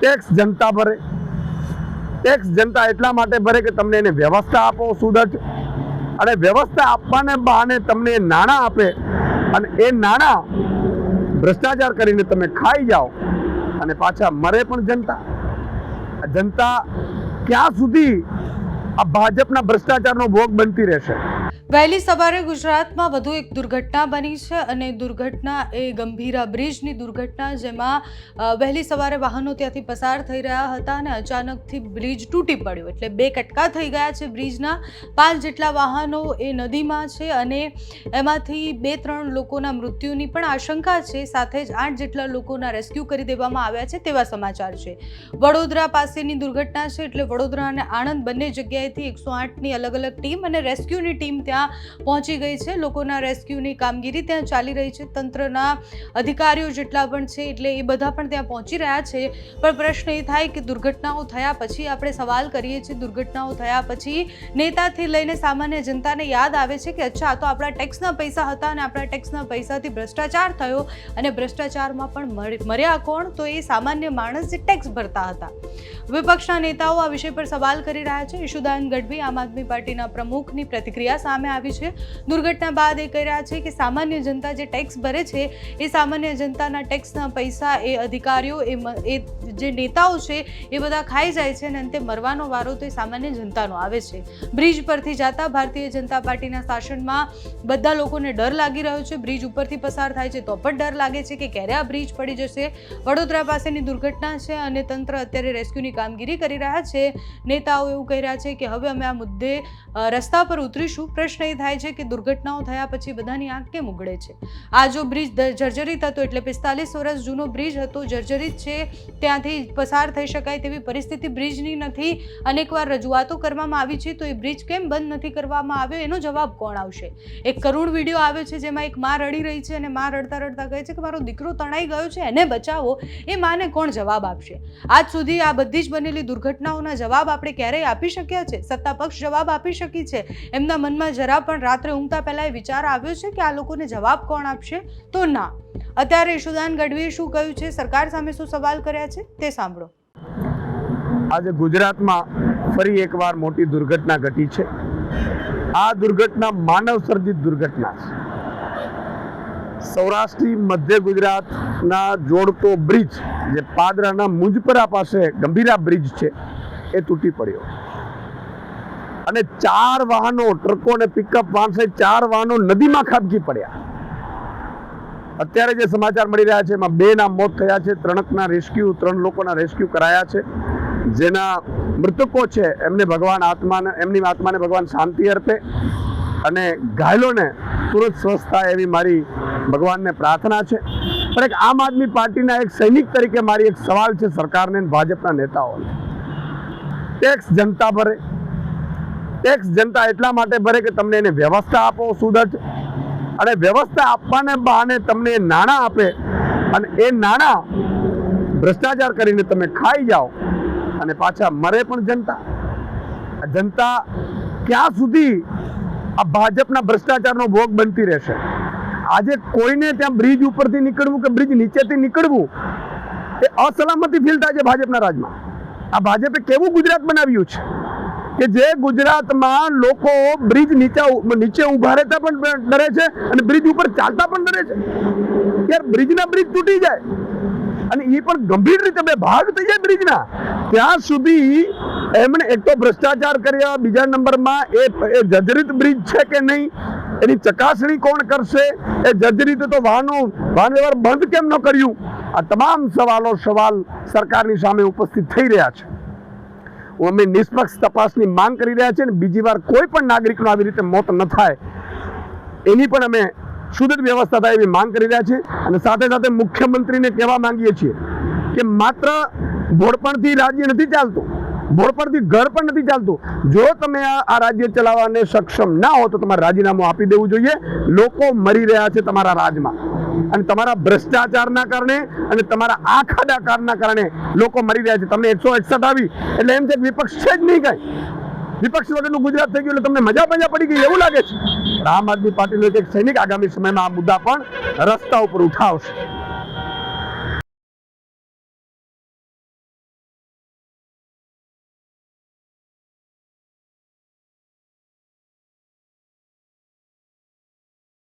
Tax જનતા ભરે. Tax જનતા એટલા માટે ભરે કે તમને એને વ્યવસ્થા આપો સુદર્જ અને વ્યવસ્થા આપવાને બહાને તમને નાણાં આપે. અને એ નાણાં ભ્રષ્ટાચાર કરીને તમે ખાઈ જાઓ અને પાછા મરે પણ જનતા. જનતા ક્યાં સુધી આ ભાજપના ભ્રષ્ટાચારનો ભોગ બનતી રહેશે? વહેલી સવારે ગુજરાતમાં વધુ એક દુર્ઘટના બની છે અને દુર્ઘટના એ ગંભીરા બ્રિજની દુર્ઘટના જેમાં વહેલી સવારે વાહનો ત્યાંથી પસાર થઈ રહ્યા હતા અને અચાનકથી બ્રિજ તૂટી પડ્યો. એટલે બે કટકા થઈ ગયા છે બ્રિજના. પાંચ જેટલા વાહનો એ નદીમાં છે અને એમાંથી બે ત્રણ લોકોના મૃત્યુની પણ આશંકા છે. સાથે જ આઠ જેટલા લોકોના રેસ્ક્યુ કરી દેવામાં આવ્યા છે તેવા સમાચાર છે. વડોદરા પાસેની દુર્ઘટના છે એટલે વડોદરા અને આણંદ બંને જગ્યાએથી એકસો આઠની અલગ અલગ ટીમ અને રેસ્ક્યુની ટીમ ત્યાં પહોંચી ગઈ છે. લોકોના રેસ્ક્યુની કામગીરી ત્યાં ચાલી રહી છે. તંત્રના અધિકારીઓ જેટલા પણ છે એટલે એ બધા પણ ત્યાં પહોંચી રહ્યા છે. પણ પ્રશ્ન એ થાય કે દુર્ઘટનાઓ થયા પછી આપણે સવાલ કરીએ છીએ. દુર્ઘટનાઓ થયા પછી નેતાથી લઈને સામાન્ય જનતાને યાદ આવે છે કે અચ્છા તો આપણા ટેક્સના પૈસા હતા અને આપણા ટેક્સના પૈસાથી ભ્રષ્ટાચાર થયો અને ભ્રષ્ટાચારમાં પણ મર્યા કોણ? તો એ સામાન્ય માણસ જે ટેક્સ ભરતા હતા. વિપક્ષના નેતાઓ આ વિષય પર સવાલ કરી રહ્યા છે. ઈશુદાન ગઢવી આમ આદમી પાર્ટીના પ્રમુખની પ્રતિક્રિયા સામે આવી છે. દુર્ઘટના બાદ એ કહી રહ્યા છે કે સામાન્ય જનતા જે ટેક્સ ભરે છે, એ સામાન્ય જનતાના ટેક્સના પૈસા, એ અધિકારીઓ, એ જે નેતાઓ છે, એ બધા ખાઈ જાય છે અને અંતે મરવાનો વારો તો એ સામાન્ય જનતાનો આવે છે. બ્રિજ પરથી જતા ભારતીય જનતા પાર્ટીના શાસનમાં બધા લોકોને ડર લાગી રહ્યો છે. બ્રિજ ઉપરથી પસાર થાય છે તો પણ ડર લાગે છે કે ક્યારે આ બ્રિજ પડી જશે? વડોદરા પાસેની દુર્ઘટના છે અને તંત્ર અત્યારે રેસ્ક્યુની કામગીરી કરી રહ્યા છે. નેતાઓ એવું કહી રહ્યા છે કે હવે અમે આ મુદ્દે રસ્તા પર ઉતરીશું. પ્રશ્ન એ થાય છે કે દુર્ઘટનાઓ થયા પછી બધાની આંખ કેમ ઉગડે છે? આ જો બ્રિજ જર્જરિત હતો એટલે પિસ્તાલીસ વર્ષ જૂનો બ્રિજ હતો, જર્જરિત છે, ત્યાંથી પસાર થઈ શકાય તેવી પરિસ્થિતિ બ્રિજની નથી. અનેકવાર રજૂઆતો કરવામાં આવી છે, તો એ બ્રિજ કેમ બંધ નથી કરવામાં આવ્યો? એનો જવાબ કોણ આવશે? એક કરુણ વીડિયો આવ્યો છે, જેમાં એક માં રડી રહી છે અને માં રડતા રડતા કહે છે કે મારો દીકરો તણાઈ ગયો છે, એને બચાવો. એ માને કોણ જવાબ આપશે? આજ સુધી આ બધી જ બનેલી દુર્ઘટનાઓના જવાબ આપણે ક્યારેય આપી શક્યા છે? સત્તા પક્ષ જવાબ આપી શકી છે? એમના મનમાં જરા પણ રાત્રે ઊંઘતા પહેલાં એ વિચાર આવ્યો છે કે આ લોકોને જવાબ કોણ આપશે? તો ના. અત્યારે ઈશુદાન ગઢવીએ શું કહ્યું છે? સરકાર સામે શું સવાલ કર્યા છે? તે સાંભળો. આજે ગુજરાતમાં ફરી એકવાર મોટી દુર્ઘટના ઘટી છે. આ દુર્ઘટના માનવ સર્જિત દુર્ઘટના છે. સૌરાષ્ટ્રી મધ્ય ગુજરાતના જોડતો બ્રિજ, જે પાદરાના મુંજપરા પાસે ગંભીરા બ્રિજ છે, એ તૂટી પડ્યો. અને ચાર વાહનો, ટ્રકો અને પિકઅપ વાન સહિત ચાર વાહનો નદીમાં ખાબકી પડ્યા. અત્યારે જે સમાચાર મળી રહ્યા છે, એમાં બે ના મોત થયા છે, ત્રણકના રેસ્ક્યુ ત્રણ લોકોના રેસ્ક્યુ કરાયા છે. જેના મૃતકો છે, એમને ભગવાન આત્માને, એમની આત્માને ભગવાન શાંતિ અર્પે અને ઘાયલોને તુરંત સ્વસ્થ થાય એવી મારી ભગવાનને પ્રાર્થના છે. પણ એક આમ આદમી પાર્ટીના એક સૈનિક તરીકે મારી એક સવાલ છે સરકારને ભાજપના નેતાઓને. ટેક્સ જનતા ભરે ટેક્સ જનતા એટલા માટે ભરે કે તમને એને વ્યવસ્થા આપો સુદર્જ અને વ્યવસ્થા આપવાને બહાને તમને નાણાં આપે. અને એ નાણાં ભ્રષ્ટાચાર કરીને તમે ખાઈ જાઓ. અને પાછા મરે પણ જનતા. જનતા ક્યાં સુધી આ ભાજપના ભ્રષ્ટાચારનો ભોગ બનતી રહેશે? આજે કોઈને ત્યાં બ્રિજ ઉપરથી નીકળવું કે બ્રિજ નીચેથી નીકળવું, એ અસલામતી ફીલ થાય છે ભાજપના રાજમાં. આ ભાજપે કેવું ગુજરાત બનાવ્યું છે? કે જે ગુજરાતમાં લોકો બ્રિજ નીચે નીચે ઊભા રહેતા પણ ડરે છે અને બ્રિજ ઉપર ચાલતા પણ ડરે છે. યાર બ્રિજના બ્રિજ તૂટી જાય. અને એ પણ ગંભીર રીતે બે ભાગ થઈ જાય બ્રિજના ત્યાં સુધી એમણે એક તો ભ્રષ્ટાચાર કર્યા, બીજા નંબરમાં એ એ જર્જરિત બ્રિજ છે કે નહીં, એની ચકાસણી કોણ કરશે? એ જર્જરિત તો વાહનો, વાહન વ્યવહાર બંધ કેમ ન કર્યું? આ તમામ સવાલો સવાલ સરકારની સામે ઉપસ્થિત થઈ રહ્યા છે. અમે નિષ્પક્ષ તપાસની માંગ કરી રહ્યા છીએ અને બીજી વાર કોઈ પણ નાગરિકનું આવી રીતે મોત ન થાય, એની પણ અમે સુદૃઢ વ્યવસ્થા થાય એવી માંગ કરી રહ્યા છીએ. અને સાથે સાથે મુખ્યમંત્રીને કહેવા માંગીએ છીએ કે માત્ર ભોળપણથી રાજ્ય નથી ચાલતું. ભોળપણથી ઘર પણ નથી ચાલતું. જો તમે આ રાજ્ય ચલાવવાને સક્ષમ ના હો તો તમારે રાજીનામું આપી દેવું જોઈએ. લોકો મરી રહ્યા છે તમારા રાજમાં. અને તમારા ભ્રષ્ટાચારના કારણે અને તમારા આ ખાડાકારના કારણે લોકો મરી રહ્યા છે. તમને એકસો એકસઠ આવી. એટલે એમ છે વિપક્ષ છે જ નહીં કાંઈ. વિપક્ષ વગરનું ગુજરાત થઈ ગયું એટલે તમને મજા મજા પડી ગઈ, એવું લાગે છે. આમ આદમી પાર્ટીનો એક સૈનિક આગામી સમયમાં આ મુદ્દા પણ રસ્તા ઉપર ઉઠાવશે.